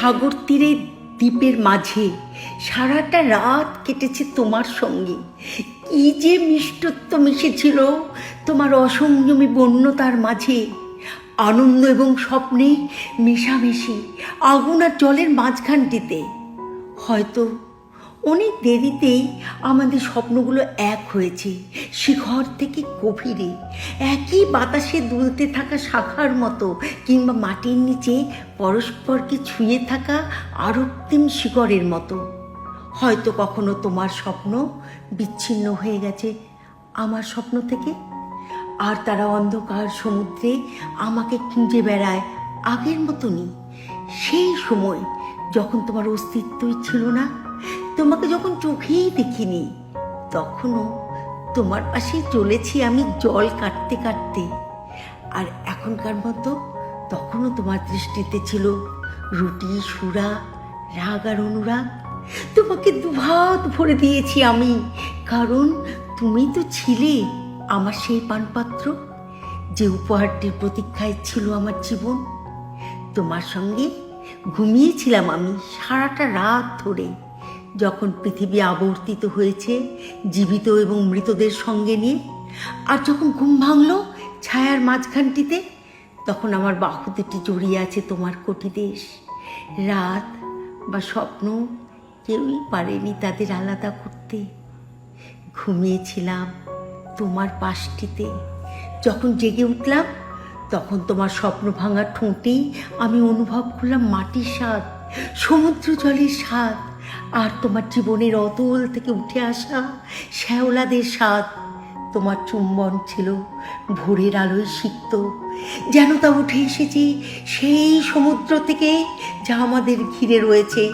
সাগর তীরে দ্বীপের মাঝে সারাটা রাত কেটেছে তোমার সঙ্গে। কি যে মিষ্টত্ব মিশেছিল তোমার অসংযমী বন্যতার মাঝে। আনন্দ এবং স্বপ্নে মেশামেশি আগুন আর জলের মাঝখানটিতে। হয়তো অনেক দেরিতেই আমাদের স্বপ্নগুলো এক হয়েছে শিখর থেকে গভীরে। একই বাতাসে দুলতে থাকা শাখার মতো কিংবা মাটির নিচে পরস্পরকে ছুঁয়ে থাকা আরক্তিম শিকড়ের মতো। হয়তো কখনো তোমার স্বপ্ন বিচ্ছিন্ন হয়ে গেছে আমার স্বপ্ন থেকে। আর তারা অন্ধকার সমুদ্রে আমাকে খুঁজে বেড়ায় আগের মতনই। সেই সময় যখন তোমার অস্তিত্বই ছিল না, তোমাকে যখন চোখেই দেখিনি, তখনও তোমার পাশেই চলেছি আমি জল কাটতে কাটতে। আর এখনকার মতো তখনও তোমার দৃষ্টিতে ছিল রুটি, সুরা, রাগ আর অনুরাগ। তোমাকে দুভাত ভরে দিয়েছি আমি, কারণ তুমি তো ছিলে আমার সেই পানপাত্র, যে উপহারটির প্রতীক্ষায় ছিল আমার জীবন। তোমার সঙ্গে ঘুমিয়েছিলাম আমি সারাটা রাত ধরে। যখন পৃথিবী আবর্তিত হয়েছে, জীবিত এবং মৃতদের সঙ্গে নিয়ে, আর যখন ঘুম ভাঙলো ছায়ার মাঝখানটিতে, তখন আমার বাহু দুটি জড়িয়ে আছে তোমার কোটি দেশ। রাত বা স্বপ্ন কেউই পারেনি তাদের আলাদা করতে। ঘুমিয়েছিলাম তোমার পাশটিতে। যখন জেগে উঠলাম, তখন তোমার স্বপ্ন ভাঙা ঠোঁটেই আমি অনুভব করলাম মাটির স্বাদ, সমুদ্র জলের স্বাদ। আর তোমার জীবনের অতল থেকে উঠে আসা শ্যাওলাদের স্বাদ, তোমার চুম্বন ছিল ভোরের আলোয় সিক্ত। যেন তা উঠে এসেছে সেই সমুদ্র থেকে যা আমাদের ঘিরে রয়েছে।